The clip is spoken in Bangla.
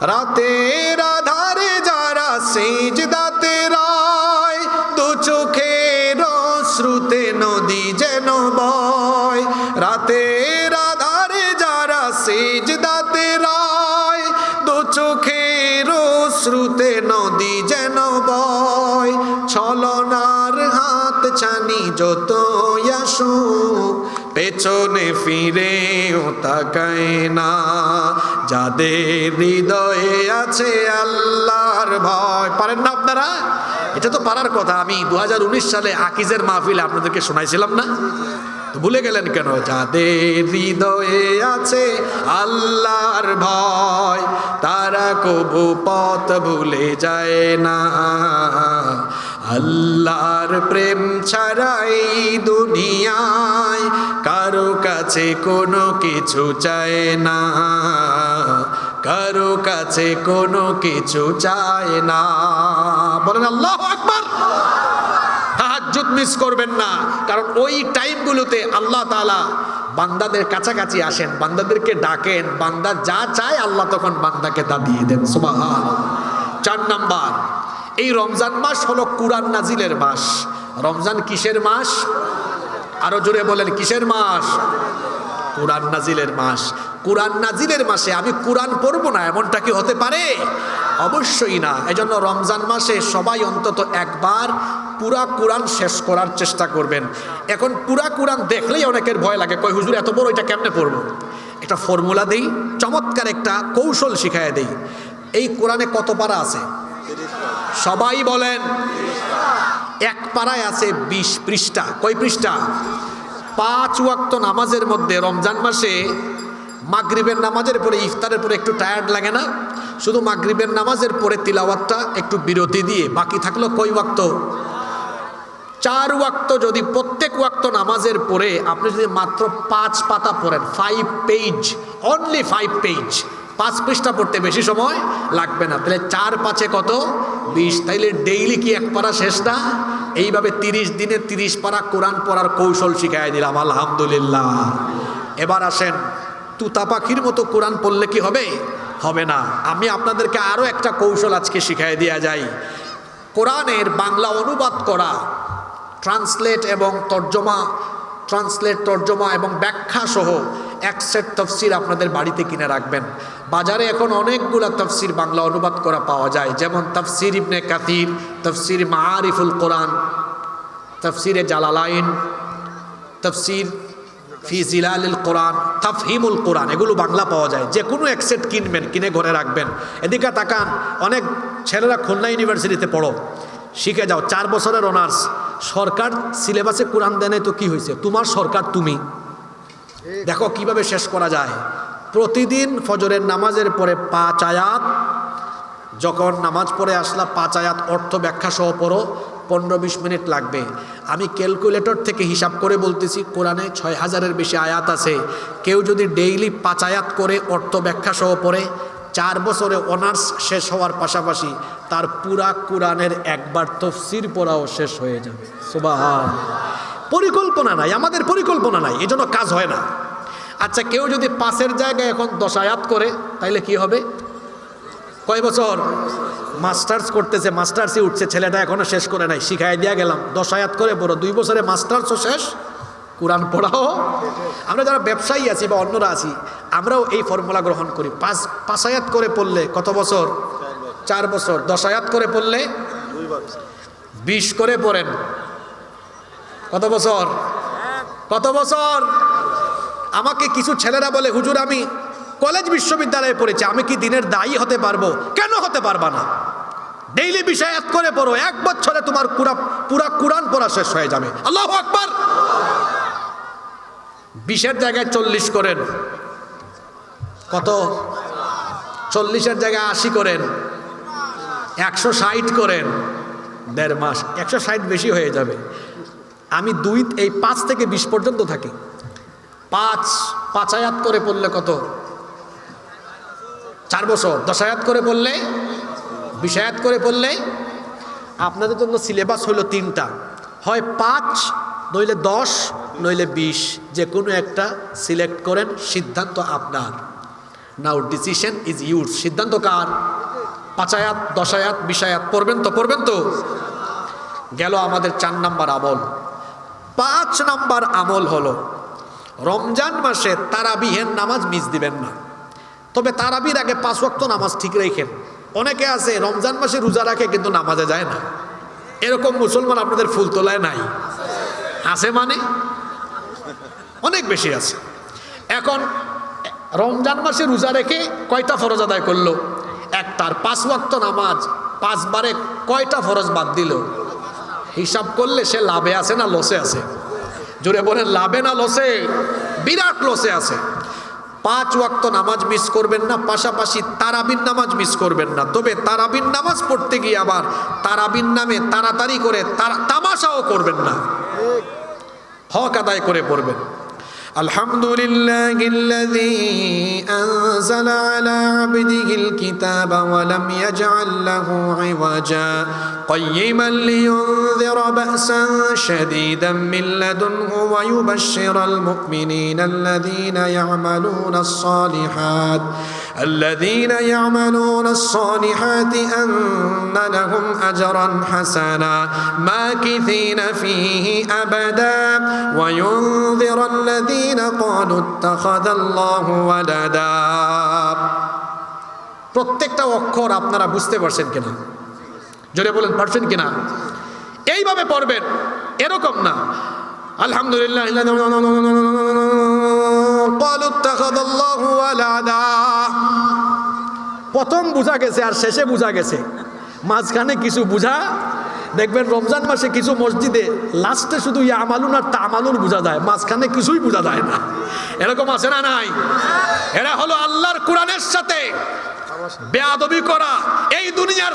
রাতের আধারে যারা সেজ দাতে রায়, দু চোখের শ্রুতে নদী যেন বয়। রাতের আধারে যারা সেজ দাতে রায়, দু চোখের শ্রুতে নদী যেন বয়। ছলনার হাত ছানি যত আসুক পেছনে ফিরে ও তাকায় না। যাদের হৃদয়ে আছে আল্লাহর ভয়। পারেন না আপনারা? এটা তো পারার কথা। আমি দু হাজার উনিশ সালে আকিজের মাহফিলে আপনাদেরকে শোনাইছিলাম না? ভুলে গেলেন কেন? যাদের হৃদয়ে আছে আল্লাহর ভয়, তারা কবু পথ ভুলে যায় না। আল্লাহর প্রেম ছাড়াই দুনিয়ায় কারও কাছে কোনো কিছু চায় না। কারও কাছে কোনো কিছু চায় না। বলেন আল্লাহ আকবার। তাহাজ্জুদ মিস করবেন না। কারণ ওই টাইমগুলোতে আল্লাহ তাআলা বান্দাদের কাছাকাছি আসেন, বান্দাদেরকে ডাকেন, বান্দা যা চায় আল্লাহ তখন বান্দাকে তা দিয়ে দেন। সুবহান চার নাম্বার, এই রমজান মাস হলো কুরআন নাজিলের মাস। রমজান কিসের মাস? আরও জোরে বলেন, কিসের মাস? কোরআন নাজিলের মাস। কোরআন নাজিলের মাসে আমি কোরআন পড়ব না, এমনটা কি হতে পারে? অবশ্যই না। এজন্য রমজান মাসে সবাই অন্তত একবার পুরা কোরআন শেষ করার চেষ্টা করবেন। এখন পুরা কোরআন দেখলেই অনেকের ভয় লাগে, কই হুজুর, এত বড় এটা কেমনে পড়ব? একটা ফর্মুলা দেই, চমৎকার একটা কৌশল শিখায় দেই। এই কোরআনে কত পারা আছে? সবাই বলেন এক পাড়ায় আছে বিশ পৃষ্ঠা। কয় পৃষ্ঠা? পাঁচ ওয়াক্ত নামাজের মধ্যে রমজান মাসে মাগরিবের নামাজের পরে, ইফতারের পরে একটু টায়ার্ড লাগে না? শুধু মাগরিবের নামাজের পরে তিলাওয়াতটা একটু বিরতি দিয়ে, বাকি থাকল কই ওয়াক্ত? চার ওয়াক্ত যদি প্রত্যেক ওয়াক্ত নামাজের পরে আপনি যদি মাত্র পাঁচ পাতা পড়েন five page only five page পাঁচ পৃষ্ঠা পড়তে বেশি সময় লাগবে না। তাহলে চার পাঁচে কত? বিশ। তাইলে ডেইলি কি এক পারা শেষ না? এইভাবে তিরিশ দিনে তিরিশ পারা কোরআন পড়ার কৌশল শিখাই দিলাম, আলহামদুলিল্লাহ। এবার আসেন, তুতা পাখির মতো কোরআন পড়লে কি হবে? হবে না। আমি আপনাদেরকে আরও একটা কৌশল আজকে শিখাই দেওয়া যাই। কোরআনের বাংলা অনুবাদ করা, ট্রান্সলেট এবং তর্জমা, ট্রান্সলেট, তর্জমা এবং ব্যাখ্যা সহ এক সেট তফসির আপনাদের বাড়িতে কিনে রাখবেন। বাজারে এখন অনেকগুলো তফসির বাংলা অনুবাদ করা পাওয়া যায়। যেমন তফসির ইবনে কাতির তফসির মারিফুল কোরআন, তফসিরে জালালাইন, তফসির ফি জিলালিল কোরআন, তাফহিমুল কোরআন, এগুলো বাংলা পাওয়া যায়। যে কোনো এক সেট কিনবেন, কিনে ঘরে রাখবেন। এদিকে তাকান, অনেক ছেলেরা খুলনা ইউনিভার্সিটিতে পড়ো। শিখে যাও, চার বছরের অনার্স। সরকার সিলেবাসে কোরআন দেয় তো কি হয়েছে তোমার সরকার তুমি। দেখো কীভাবে শেষ করা যায়। প্রতিদিন ফজরের নামাজের পরে পাঁচ আয়াত, যখন নামাজ পড়ে আসলা পাঁচ আয়াত অর্থ ব্যাখ্যা সহ পড়ো, পনেরো বিশ মিনিট লাগবে। আমি ক্যালকুলেটর থেকে হিসাব করে বলতেছি, কোরআনে ছয় হাজারের বেশি আয়াত আছে। কেউ যদি ডেইলি পাঁচ আয়াত করে অর্থ ব্যাখ্যা সহ পড়ে, চার বছরে অনার্স শেষ হওয়ার পাশাপাশি তার পুরা কোরআনের একবার তফসির পড়াও শেষ হয়ে যাবে। সুবাহ পরিকল্পনা নাই, আমাদের পরিকল্পনা নাই, এজন্য কাজ হয় না। আচ্ছা কেউ যদি পাঁচের জায়গায় এখন দশ আয়াত করে, তাইলে কি হবে? কয় বছর? মাস্টার্স করতেছে, মাস্টার্সই উঠছে, ছেলেটা এখনও শেষ করে নাই, শিখাই দিয়া গেলাম। দশ আয়াত করে বড় দুই বছরে মাস্টার্সও শেষ, কোরআন পড়াও। আমরা যারা ব্যবসায়ী আছি বা অন্যরা আছি, আমরাও এই ফর্মুলা গ্রহণ করি। পাঁচ আয়াত করে পড়লে কত বছর? চার বছর। দশ আয়াত করে পড়লে? বিশ করে পড়েন। কত বছর? কত বছর? আমাকে কিছু ছেলেরা বলে, হুজুর, আমি কলেজ বিশ্ববিদ্যালয়ে পড়েছি, আমি কি দিনের দায়ী হতে পারব? কেন হতে পারবা না? ডেইলি বিষয় এক করে পড়ো, এক বছরে তোমার পুরা পুরা কোরআন পড়া শেষ হয়ে যাবে। আল্লাহ আকবার! বিশের জায়গায় চল্লিশ করেন। কত? চল্লিশের জায়গায় আশি করেন। একশো ষাট করেন। দেড় মাস। একশো ষাট বেশি হয়ে যাবে। আমি দুই, এই পাঁচ থেকে বিশ পর্যন্ত থাকি। পাঁচ পাঁচ আয়াত করে পড়লে কত? চার বছর। দশ আয়াত করে পড়লে? বিশ আয়াত করে পড়লে? আপনাদের জন্য সিলেবাস হলো তিনটা। হয় পাঁচ, নইলে দশ, নইলে বিশ। যে কোনো একটা সিলেক্ট করেন, সিদ্ধান্ত আপনার। নাও ডিসিশন ইজ ইউজ সিদ্ধান্ত কার? পাঁচায়াত দশায়াত বিশায়াত পড়বেন তো পড়বেন তো? গেল আমাদের চার নাম্বার আমল। পাঁচ নাম্বার আমল হলো, রমজান মাসে তারাবিহের নামাজ মিস দিবেন না। তবে তারাবির আগে পাঁচ ওয়াক্ত নামাজ ঠিক রেখেন। অনেকে আছে, রমজান মাসে রোজা রাখে কিন্তু নামাজে যায় না। এরকম মুসলমান আপনাদের ফুল তোলায় নাই। আছে মানে? অনেক বেশি আছে। এখন, রমজান মাসে রোজা রেখে কয়টা ফরজ আদায় করল? একটার পাঁচ ওয়াক্ত নামাজ, পাঁচবারে কয়টা ফরজ বাদ দিল? হিসাব করলে সে লাভে আছে না লসে আছে জোরে বলেন লাভে না লসে বিরাট লসে আছে পাঁচ ওয়াক্ত নামাজ মিস করবেন না পাশাপাশি তারাবিন নামাজ মিস করবেন না তবে তারাবিন নামাজ পড়তে গিয়ে আবার তারাবিন নামে তাড়াতাড়ি করে তারা- তামাশাও করবেন না হক আদায় করে পড়বেন الحمد لله الذي أنزل على عبده الكتاب ولم يجعل له عوجا قيما لينذر بأسا شديدا من لدنه ويبشر المؤمنين الذين يعملون الصالحات الذين يعملون الصالحات أن لهم أجرا حسنا ماكثين فيه أبدا وينذر الذين قالوا اتخذ الله ولدا প্রত্যেকটা অক্ষর আপনারা বুঝতে পারছেন কিনা জোরে বলেন, পারছেন কিনা? এইভাবে পড়বেন, এরকম না। আলহামদুলিল্লাহ। প্রথম বোঝা গেছে আর শেষে বোঝা গেছে। মাঝখানে কিছু বোঝা, দেখবেন রমজান মাসে কিছু মসজিদে লাস্টে শুধু ইয়া আমালুন আর তা আমালুন বোঝা যায়, মাঝখানে কিছুই বোঝা যায় না। এরকম আছে না নাই? এরা হলো আল্লাহর কোরআনের সাথে বেয়াদবি করা। এই দুনিয়ার